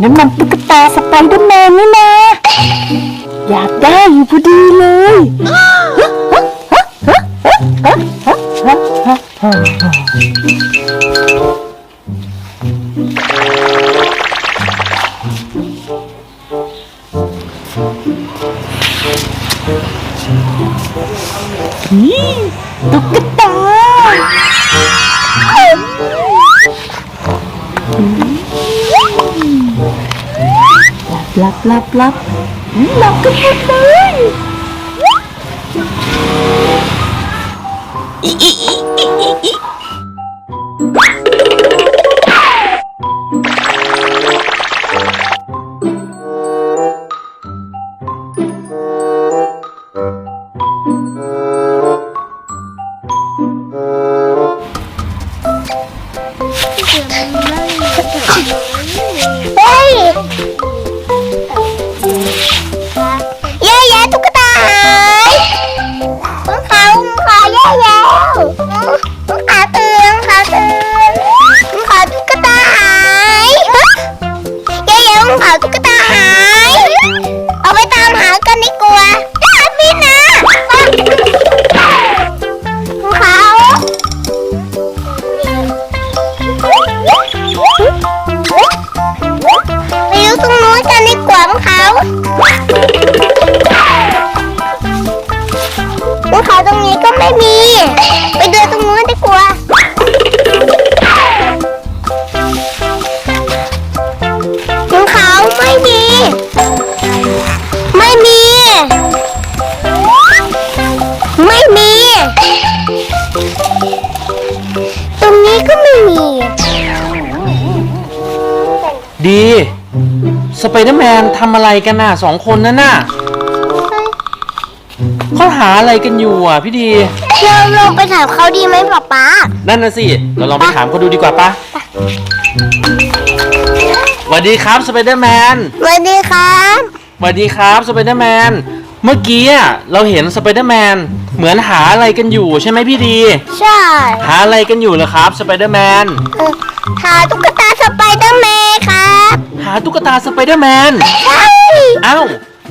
นั่นมันตุ๊กตาสไปเดอร์แมนนี่นะ อยากได้อยู่พอดีเลยนี่ตุ๊กตา หลับหลับหลับหลับกันหมดเลยอีอีอีอีอี ตรงนี้ก็ไม่มี ไปเดินตรงนู้นดีกว่าภูเขาไม่มี ไม่มี ไม่มี ตรงนี้ก็ไม่มี ดี สไปเดอร์แมนทำอะไรกันน่ะสองคนนั่นน่ะ เขาหาอะไรกันอยู่อะพี่ดี เราลงไปถามเขาดีไหมป๊าป๊านั่นน่ะสิ เราลองไปถามเขาดูดีกว่าปะสวัสดีครับสไปเดอร์แมนสวัสดีครับสวัสดีครับสไปเดอร์แมน เมื่อกี้อะเราเห็นสไปเดอร์แมนเหมือนหาอะไรกันอยู่ใช่ไหมพี่ดี ใช่หาอะไรกันอยู่เหรอครับสไปเดอร์แมน เออหาตุ๊กตาสไปเดอร์แมนครับหาตุ๊กตาสไปเดอร์แมน ใช่เอ้า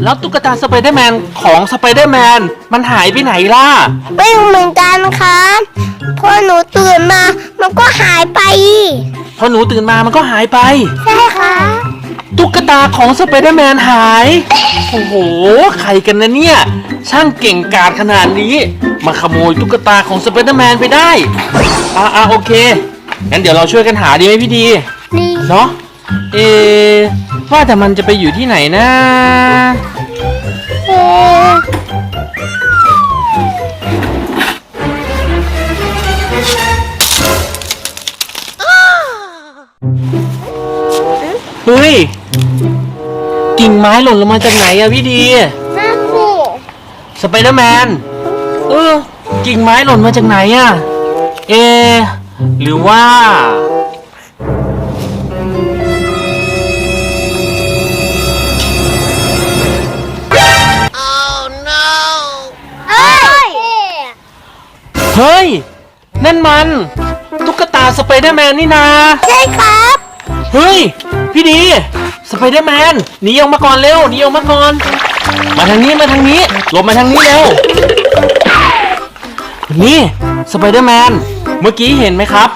แล้วตุ๊กตาสไปเดอร์แมนของสไปเดอร์แมนมันหายไปไหนล่ะ ไม่รู้เหมือนกันครับพอหนูตื่นมา มันก็หายไป พอหนูตื่นมามันก็หายไป ใช่ครับตุ๊กตาของสไปเดอร์แมนหาย โอ้โห ใครกันนะเนี่ย ช่างเก่งกาจขนาดนี้ มาขโมยตุ๊กตาของสไปเดอร์แมนไปได้ อ่าอ่าโอเค งั้นเดี๋ยวเราช่วยกันหาดีไหมพี่ดี นี่ เนาะเอะ ว่าแต่มันจะไปอยู่ที่ไหนนะเอ่อเฮ้ย กิ่งไม้หล่นลงมาจากไหนอะพี่ดีน่าสิสไปเดอร์แมน เออ กิ่งไม้หล่นมาจากไหนอะเอะหรือว่า นั่นมัน ตุ๊กตาสไปเดอร์แมนนี่นา ใช่ครับ เฮ้ย พี่ดีสไปเดอร์แมนหนีออกมาก่อนเร็วหนีออกมาก่อน มาทางนี้มาทางนี้หลบมาทางนี้เร็วนี่สไปเดอร์แมนเมื่อกี้เห็นไหมครับ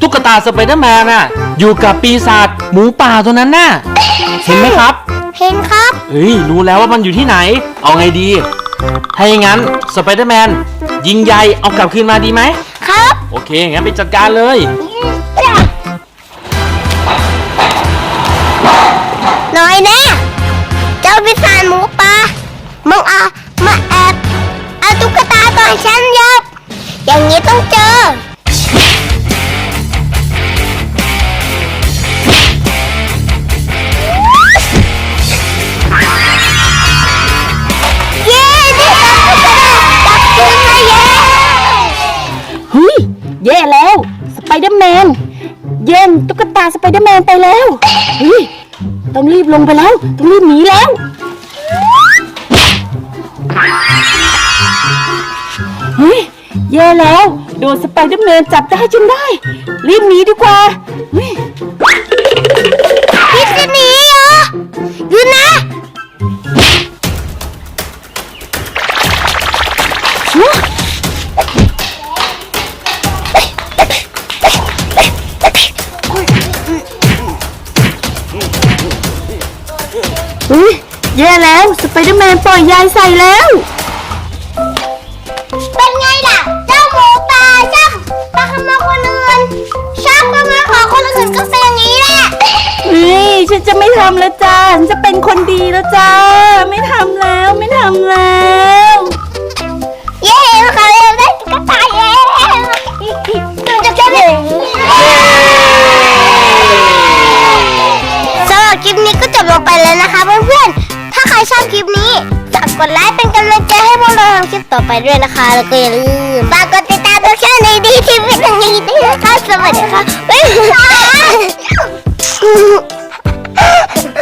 ตุ๊กตาสไปเดอร์แมนน่ะ อยู่กับปีศาจหมูป่าตัวนั้นน่ะเห็นไหมครับ เห็นครับเฮ้ยรู้แล้วว่ามันอยู่ที่ไหน เอาไงดี ถ้าอย่างนั้นสไปเดอร์แมน ยิงใยเอากลับคืนมาดีไหม ครับ โอเค งั้นไปจัดการเลย น้อยแน่เจ้าพิศาจหมูป่ามึงเอามาแอบเอาตุ๊กตาก่อนฉันยับอย่างนี้ต้องเจอ เย่แล้ว สไปเดอร์แมน เย่งตุ๊กตาสไปเดอร์แมนไปแล้วเฮ้ยต้องรีบลงไปแล้ว ต้องรีบหนีแล้ว เฮ้ยแย่แล้ว โดนสไปเดอร์แมนจับได้จนได้ รีบหนีดีกว่าเฮ้ย แย่แล้ว สไปเดอร์แมนปล่อยยายใส่แล้ว เป็นไงล่ะ เจ้าหมูป่าชอบปลาขโมยคนอื่นชอบขโมยของคนอื่นก็เป็นอย่างนี้แหละเฮ้ยฉันจะไม่ทำแล้วจ้า ฉันจะเป็นคนดีแล้วจ้า ไม่ทำแล้ว ไม่ทำแล้ว ปนี้ฝากกดไลค์เป็นกำลังใจให้พวกเราทำคลิปต่อไปด้วยนะคะ แล้วก็อย่าลืมฝากกดติดตามทุกช่องในดีทีวีตรงนี้ด้วยนะคะสวัสดีค่ะบ๊ายบ